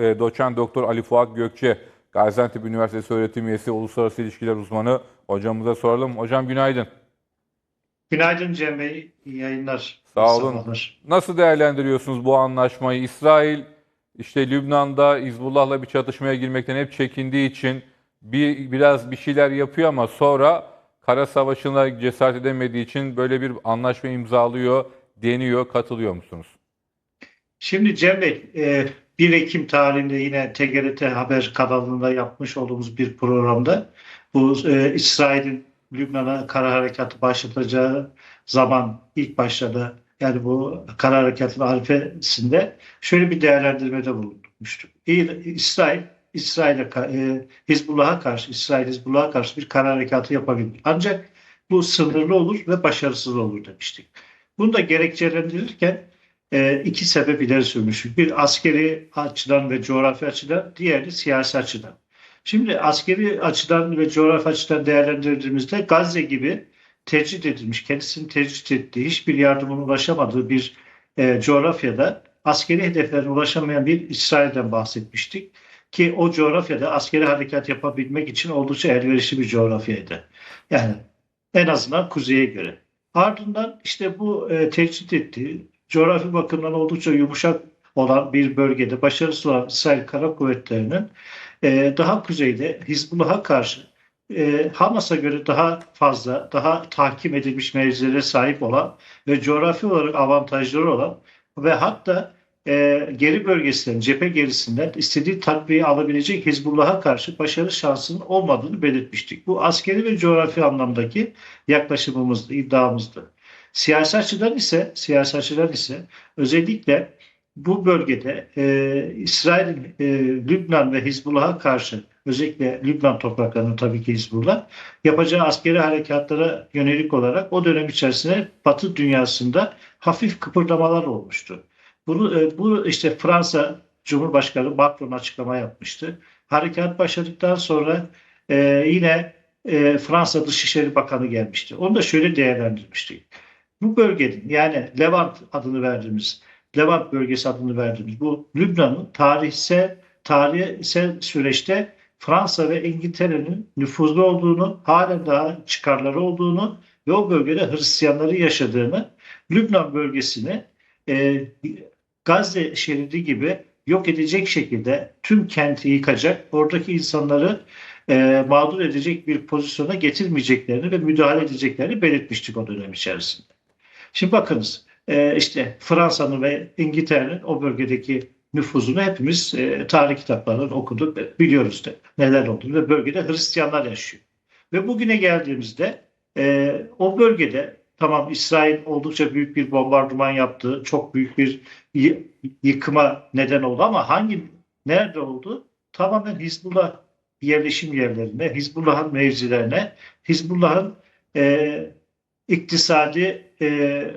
E, Doçent Doktor Ali Fuat Gökçe, Gaziantep Üniversitesi öğretim üyesi, uluslararası ilişkiler uzmanı hocamıza soralım. Hocam günaydın. Günaydın Cem Bey, iyi yayınlar. Sağ olun. sabahlar. Nasıl değerlendiriyorsunuz bu anlaşmayı? İsrail işte Lübnan'da Hizbullah'la bir çatışmaya girmekten hep çekindiği için bir biraz bir şeyler yapıyor ama sonra kara savaşına cesaret edemediği için böyle bir anlaşma imzalıyor, deniyor. Katılıyor musunuz? Şimdi Cem Bey, e, 1 Ekim tarihinde yine TGRT Haber kanalında yapmış olduğumuz bir programda bu e, İsrail'in Lübnan'a kara harekatı başlatacağı zaman ilk başladı. Yani bu kara harekatın arifesinde şöyle bir değerlendirmede bulunmuştuk. İsrail, İsrail'e, e, Hizbullah'a karşı, İsrail Hizbullah'a karşı bir kara harekatı yapabilir. Ancak bu sınırlı olur ve başarısız olur demiştik. Bunu da gerekçelendirirken e, iki sebep ileri sürmüştük. Bir askeri açıdan ve coğrafi açıdan, diğeri siyasi açıdan. Şimdi askeri açıdan ve coğrafi açıdan değerlendirdiğimizde Gazze gibi tercih edilmiş, kendisinin tercih ettiği, hiçbir yardımın ulaşamadığı bir e, coğrafyada askeri hedeflerine ulaşamayan bir İsrail'den bahsetmiştik. Ki o coğrafyada askeri harekat yapabilmek için oldukça elverişli bir coğrafyaydı. Yani en azından kuzeye göre. Ardından işte bu e, tecrit ettiği, coğrafi bakımdan oldukça yumuşak olan bir bölgede başarısız olan İsrail Kara Kuvvetleri'nin e, daha kuzeyde Hizbullah'a karşı e, Hamas'a göre daha fazla, daha tahkim edilmiş mevzilere sahip olan ve coğrafi olarak avantajları olan ve hatta e, geri bölgesinden, cephe gerisinden istediği takviye alabilecek Hizbullah'a karşı başarı şansının olmadığını belirtmiştik. Bu askeri ve coğrafi anlamdaki yaklaşımımızdı, iddiamızdı. Siyasi açıdan ise, siyasi açıdan ise özellikle bu bölgede e, İsrail'in e, Lübnan ve Hizbullah'a karşı özellikle Lübnan topraklarının tabii ki Hizbullah yapacağı askeri harekatlara yönelik olarak o dönem içerisinde Batı dünyasında hafif kıpırdamalar olmuştu. Bunu e, bu işte Fransa Cumhurbaşkanı Macron açıklama yapmıştı. Harekat başladıktan sonra e, yine e, Fransa Dışişleri Bakanı gelmişti. Onu da şöyle değerlendirmiştik. Bu bölgenin yani Levant adını verdiğimiz Levant bölgesi adını verdiğimiz bu Lübnan'ın tarihsel tarihsel süreçte Fransa ve İngiltere'nin nüfuzlu olduğunu, halen daha çıkarları olduğunu ve o bölgede Hristiyanları yaşadığını, Lübnan bölgesini e, Gazze şeridi gibi yok edecek şekilde tüm kenti yıkacak, oradaki insanları e, mağdur edecek bir pozisyona getirmeyeceklerini ve müdahale edeceklerini belirtmiştik o dönem içerisinde. Şimdi bakınız e, işte Fransa'nın ve İngiltere'nin o bölgedeki nüfuzunu hepimiz e, tarih kitaplarından okuduk, biliyoruz da neler olduğunu ve bölgede Hristiyanlar yaşıyor. Ve bugüne geldiğimizde e, o bölgede tamam İsrail oldukça büyük bir bombardıman yaptı, çok büyük bir yıkıma neden oldu ama hangi nerede oldu? Tamamen Hizbullah yerleşim yerlerine, Hizbullah'ın mevzilerine, Hizbullah'ın e, iktisadi e,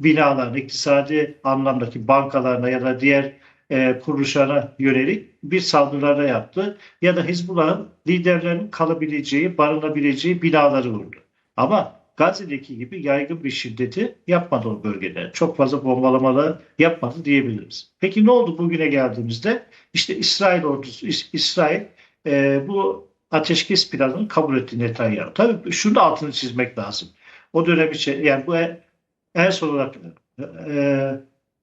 binalarına, iktisadi anlamdaki bankalarına ya da diğer e, kuruluşlara yönelik bir saldırılara yaptı. Ya da Hizbullah'ın liderlerinin kalabileceği, barınabileceği binaları vurdu. Ama Gazze'deki gibi yaygın bir şiddeti yapmadı o bölgede. Çok fazla bombalamalar yapmadı diyebiliriz. Peki ne oldu bugüne geldiğimizde? İşte İsrail ordusu, İs- İsrail e, bu ateşkes planını kabul etti Netanyahu. Tabii şunu da altını çizmek lazım. O dönem için yani bu en, en son olarak e,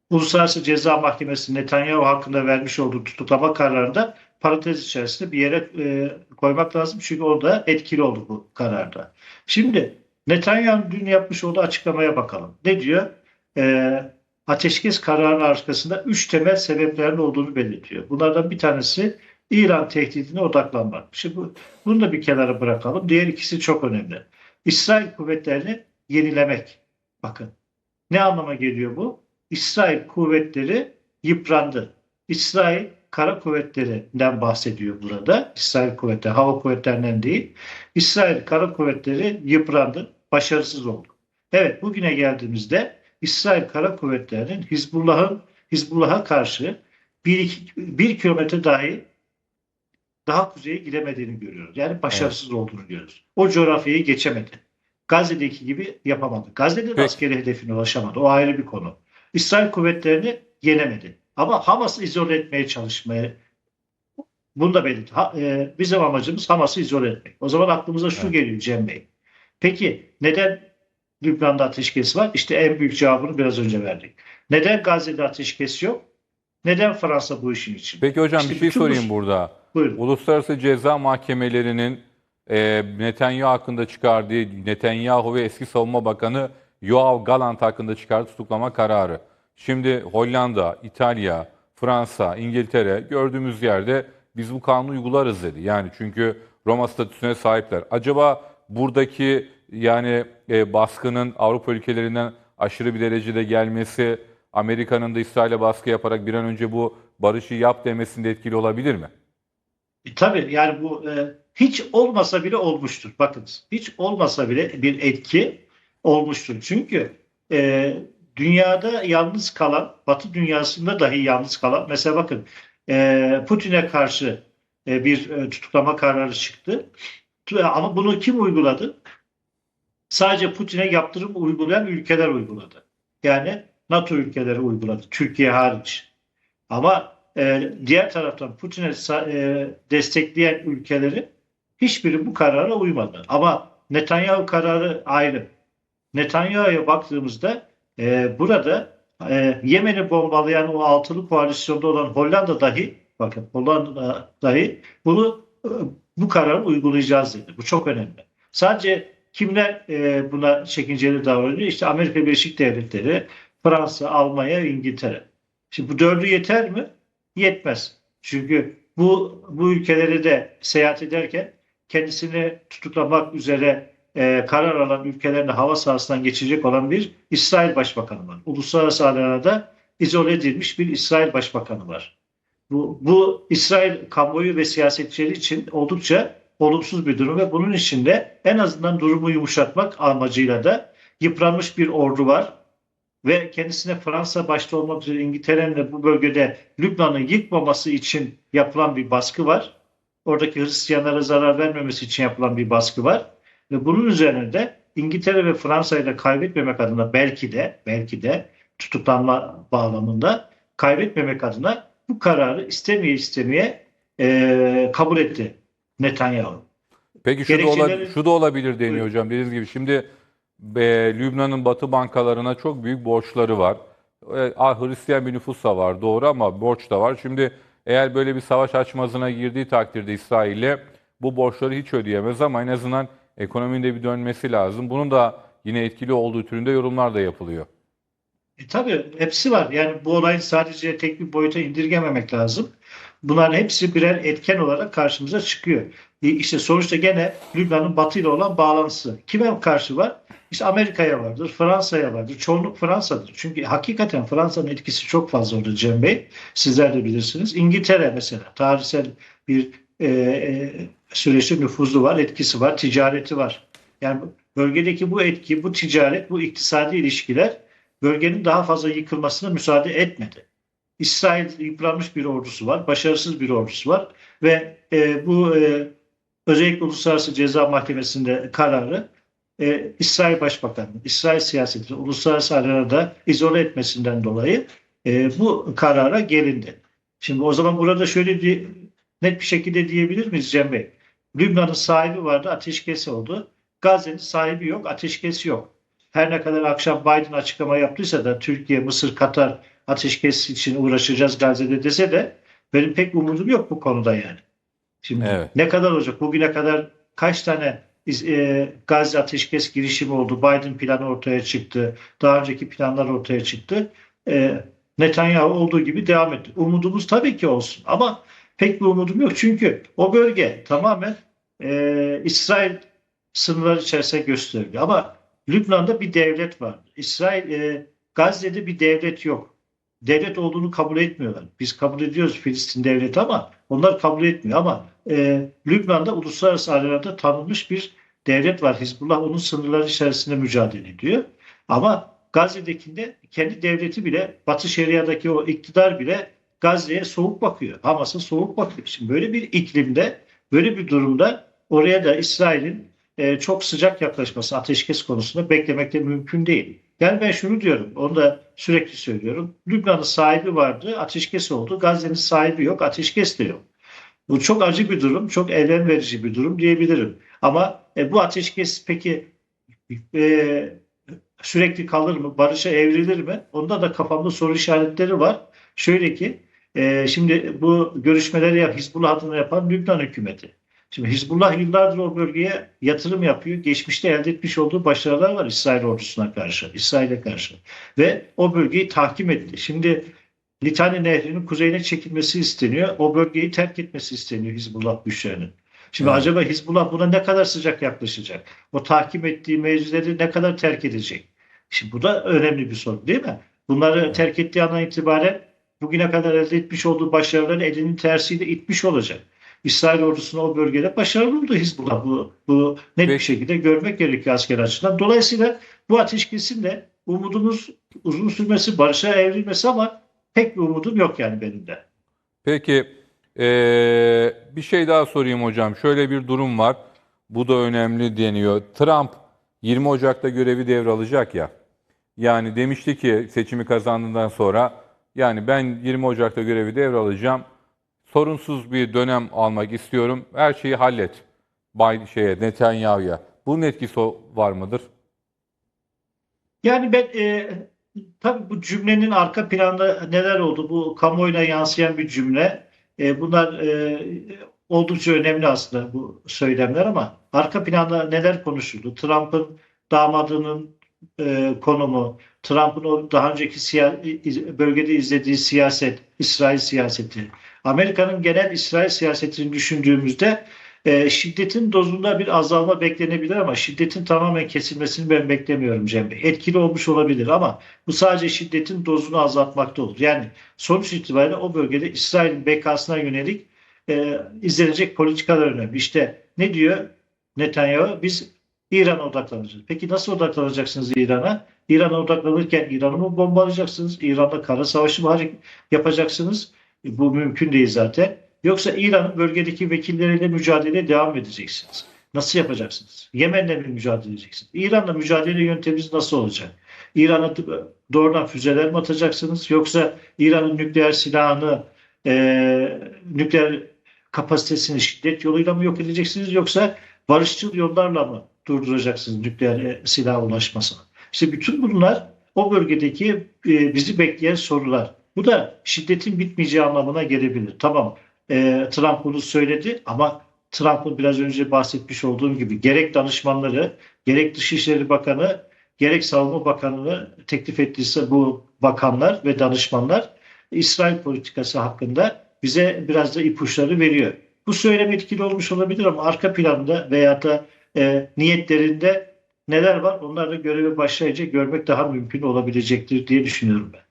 Uluslararası Ceza Mahkemesi Netanyahu hakkında vermiş olduğu tutuklama kararında parantez içerisinde bir yere e, koymak lazım. Çünkü orada etkili oldu bu kararda. Şimdi Netanyahu dün yapmış olduğu açıklamaya bakalım. Ne diyor? E, ateşkes kararı arkasında üç temel sebeplerin olduğunu belirtiyor. Bunlardan bir tanesi İran tehdidine odaklanmak. Şimdi bu, bunu da bir kenara bırakalım. Diğer ikisi çok önemli. İsrail kuvvetlerini yenilemek. Bakın ne anlama geliyor bu? İsrail kuvvetleri yıprandı. İsrail kara kuvvetlerinden bahsediyor burada. İsrail kuvvetleri, hava kuvvetlerinden değil. İsrail kara kuvvetleri yıprandı, başarısız oldu. Evet, bugüne geldiğimizde İsrail kara kuvvetlerinin Hizbullah'ın Hizbullah'a karşı bir, bir kilometre dahi daha kuzeye gidemediğini görüyoruz. Yani başarısız olduğunu görüyoruz. O coğrafyayı geçemedi. Gazze'deki gibi yapamadı. Gazze'de de askeri hedefine ulaşamadı. O ayrı bir konu. İsrail kuvvetlerini yenemedi. Ama Hamas'ı izole etmeye çalışmaya bunu da belirt. Ha, e, bizim amacımız Hamas'ı izole etmek. O zaman aklımıza şu Evet. geliyor Cem Bey. Peki neden Lübnan'da ateşkes var? İşte en büyük cevabını biraz önce verdik. Neden Gazze'de ateşkes yok? Neden Fransa bu işin için? Peki hocam İşte bir şey sorayım bu- burada. Buyurun. Uluslararası ceza mahkemelerinin e, Netanyahu hakkında çıkardığı Netanyahu ve eski savunma bakanı Yoav Galant hakkında çıkardığı tutuklama kararı. Şimdi Hollanda, İtalya, Fransa, İngiltere gördüğümüz yerde biz bu kanunu uygularız dedi. Yani çünkü Roma statüsüne sahipler. Acaba buradaki yani e, baskının Avrupa ülkelerinden aşırı bir derecede gelmesi Amerika'nın da İsrail'e baskı yaparak bir an önce bu barışı yap demesinde etkili olabilir mi? E, tabii yani bu e, hiç olmasa bile olmuştur. Bakınız hiç olmasa bile bir etki olmuştur. Çünkü e, dünyada yalnız kalan, Batı dünyasında dahi yalnız kalan, mesela bakın e, Putin'e karşı e, bir e, tutuklama kararı çıktı. Tu- Ama bunu kim uyguladı? Sadece Putin'e yaptırım uygulayan ülkeler uyguladı. Yani NATO ülkeleri uyguladı, Türkiye hariç. Ama e, diğer taraftan Putin'e e, destekleyen ülkeleri hiçbiri bu karara uymadı. Ama Netanyahu kararı ayrı. Netanyahu'ya baktığımızda e, burada e, Yemen'i bombalayan o altılı koalisyonda olan Hollanda dahi bakın Hollanda dahi bunu e, bu kararı uygulayacağız dedi. Bu çok önemli. Sadece kimler e, buna çekinceli davranıyor? İşte Amerika Birleşik Devletleri, Fransa, Almanya, İngiltere. Şimdi bu dördü yeter mi? Yetmez. Çünkü bu bu ülkeleri de seyahat ederken kendisini tutuklamak üzere e, karar alan ülkelerin hava sahasından geçecek olan bir İsrail Başbakanı var. Uluslararası arenada izole edilmiş bir İsrail Başbakanı var. Bu, bu İsrail kamuoyu ve siyasetçileri için oldukça olumsuz bir durum ve bunun içinde en azından durumu yumuşatmak amacıyla da yıpranmış bir ordu var ve kendisine Fransa başta olmak üzere İngiltere'nin de bu bölgede Lübnan'ı yıkmaması için yapılan bir baskı var. Oradaki Hristiyanlara zarar vermemesi için yapılan bir baskı var. Ve bunun üzerine de İngiltere ve Fransa'yı da kaybetmemek adına belki de belki de tutuklanma bağlamında kaybetmemek adına bu kararı istemeye istemeye eee, kabul etti Netanyahu. Peki şu da, olabilir, şu da olabilir deniyor hocam. Dediğiniz gibi şimdi Lübnan'ın batı bankalarına çok büyük borçları var. E, Hristiyan bir nüfus da var doğru ama borç da var. Şimdi eğer böyle bir savaş açmazına girdiği takdirde İsrail'le bu borçları hiç ödeyemez ama en azından ekonominin de bir dönmesi lazım. Bunun da yine etkili olduğu türünde yorumlar da yapılıyor. E, tabii hepsi var. Yani bu olayın sadece tek bir boyuta indirgememek lazım. Bunların hepsi birer etken olarak karşımıza çıkıyor. E, İşte sonuçta gene Lübnan'ın Batı ile olan bağlantısı. Kime karşı var? İşte Amerika'ya vardır, Fransa'ya vardır. Çoğunluk Fransa'dır. Çünkü hakikaten Fransa'nın etkisi çok fazla orada Cem Bey. Sizler de bilirsiniz. İngiltere mesela tarihsel bir e, e, süreçte nüfuzu var, etkisi var, ticareti var. Yani bölgedeki bu etki, bu ticaret, bu iktisadi ilişkiler bölgenin daha fazla yıkılmasına müsaade etmedi. İsrail yıpranmış bir ordusu var, başarısız bir ordusu var ve e, bu e, özellikle Uluslararası Ceza Mahkemesi'nde kararı e, İsrail Başbakanı, İsrail siyasetini uluslararası arenada izole etmesinden dolayı e, bu karara gelindi. Şimdi o zaman burada şöyle bir net bir şekilde diyebilir miyiz Cem Bey? Lübnan'ın sahibi vardı, ateşkes oldu. Gazze'nin sahibi yok, ateşkes yok her ne kadar akşam Biden açıklama yaptıysa da Türkiye, Mısır, Katar ateşkes için uğraşacağız Gazze'de dese de benim pek umudum yok bu konuda yani. Şimdi Evet. ne kadar olacak? Bugüne kadar kaç tane e, Gazze ateşkes girişimi oldu? Biden planı ortaya çıktı. Daha önceki planlar ortaya çıktı. E, Netanyahu olduğu gibi devam etti. Umudumuz tabii ki olsun ama pek bir umudum yok. Çünkü o bölge tamamen e, İsrail sınırları içerisinde gösteriliyor. Ama Lübnan'da bir devlet var. İsrail, e, Gazze'de bir devlet yok. Devlet olduğunu kabul etmiyorlar. Biz kabul ediyoruz Filistin devleti ama onlar kabul etmiyor. Ama e, Lübnan'da uluslararası arenada tanınmış bir devlet var. Hizbullah onun sınırları içerisinde mücadele ediyor. Ama Gazze'dekinde kendi devleti bile, Batı Şeria'daki o iktidar bile Gazze'ye soğuk bakıyor. Hamas'a soğuk bakıyor. Şimdi böyle bir iklimde, böyle bir durumda oraya da İsrail'in e, çok sıcak yaklaşması ateşkes konusunda beklemek de mümkün değil. Yani ben şunu diyorum, onu da sürekli söylüyorum. Lübnan'ın sahibi vardı, ateşkes oldu. Gazze'nin sahibi yok, ateşkes de yok. Bu çok acı bir durum, çok elem verici bir durum diyebilirim. Ama e, bu ateşkes peki e, sürekli kalır mı, barışa evrilir mi? Onda da kafamda soru işaretleri var. Şöyle ki, e, şimdi bu görüşmeleri yap, Hizbullah adına yapan Lübnan hükümeti. Şimdi Hizbullah yıllardır o bölgeye yatırım yapıyor. Geçmişte elde etmiş olduğu başarılar var İsrail ordusuna karşı, İsrail'e karşı. Ve o bölgeyi tahkim etti. Şimdi Litani Nehri'nin kuzeyine çekilmesi isteniyor. O bölgeyi terk etmesi isteniyor Hizbullah güçlerinin. Şimdi Evet. acaba Hizbullah buna ne kadar sıcak yaklaşacak? O tahkim ettiği mevzileri ne kadar terk edecek? Şimdi bu da önemli bir soru değil mi? Bunları terk ettiği andan itibaren bugüne kadar elde etmiş olduğu başarıları elinin tersiyle itmiş olacak. İsrail ordusuna o bölgede başarılı oldu Hizbullah. Bu, bu net bir şekilde görmek gerekiyor asker açısından. Dolayısıyla bu ateşkesin de umudumuz uzun sürmesi, barışa evrilmesi ama pek bir umudum yok yani benim de. Peki eee, bir şey daha sorayım hocam. Şöyle bir durum var. Bu da önemli deniyor. Trump 20 Ocak'ta görevi devralacak ya. Yani demişti ki seçimi kazandığından sonra yani ben 20 Ocak'ta görevi devralacağım. Sorunsuz bir dönem almak istiyorum. Her şeyi hallet. Bay şeye Netanyahu'ya. Bunun etkisi var mıdır? Yani ben e, tabii bu cümlenin arka planda neler oldu? Bu kamuoyuna yansıyan bir cümle. E, bunlar e, oldukça önemli aslında bu söylemler ama arka planda neler konuşuldu? Trump'ın damadının e, konumu, Trump'ın daha önceki bölgede izlediği siyaset, İsrail siyaseti, Amerika'nın genel İsrail siyasetini düşündüğümüzde e, şiddetin dozunda bir azalma beklenebilir ama şiddetin tamamen kesilmesini ben beklemiyorum Cem Bey. Etkili olmuş olabilir ama bu sadece şiddetin dozunu azaltmakta olur. Yani sonuç itibariyle o bölgede İsrail'in bekasına yönelik e, izlenecek politikalar önemli. İşte ne diyor Netanyahu? Biz İran'a odaklanacağız. Peki nasıl odaklanacaksınız İran'a? İran'a odaklanırken İran'ı mı bombalayacaksınız? İran'da kara savaşı mı yapacaksınız? E, Bu mümkün değil zaten. Yoksa İran'ın bölgedeki vekilleriyle mücadeleye devam edeceksiniz. Nasıl yapacaksınız? Yemen'le mi mücadele edeceksiniz? İran'la mücadele yönteminiz nasıl olacak? İran'a doğrudan füzeler mi atacaksınız? Yoksa İran'ın nükleer silahını, e, nükleer kapasitesini şiddet yoluyla mı yok edeceksiniz? Yoksa barışçıl yollarla mı durduracaksınız nükleer e, silaha ulaşmasını? İşte bütün bunlar o bölgedeki e, bizi bekleyen sorular. Bu da şiddetin bitmeyeceği anlamına gelebilir. Tamam e, Trump bunu söyledi ama Trump'ın biraz önce bahsetmiş olduğum gibi gerek danışmanları, gerek Dışişleri Bakanı, gerek Savunma Bakanı'nı teklif ettiyse bu bakanlar ve danışmanlar İsrail politikası hakkında bize biraz da ipuçları veriyor. Bu söylem etkili olmuş olabilir ama arka planda veya da e, niyetlerinde neler var onları göreve başlayınca görmek daha mümkün olabilecektir diye düşünüyorum ben.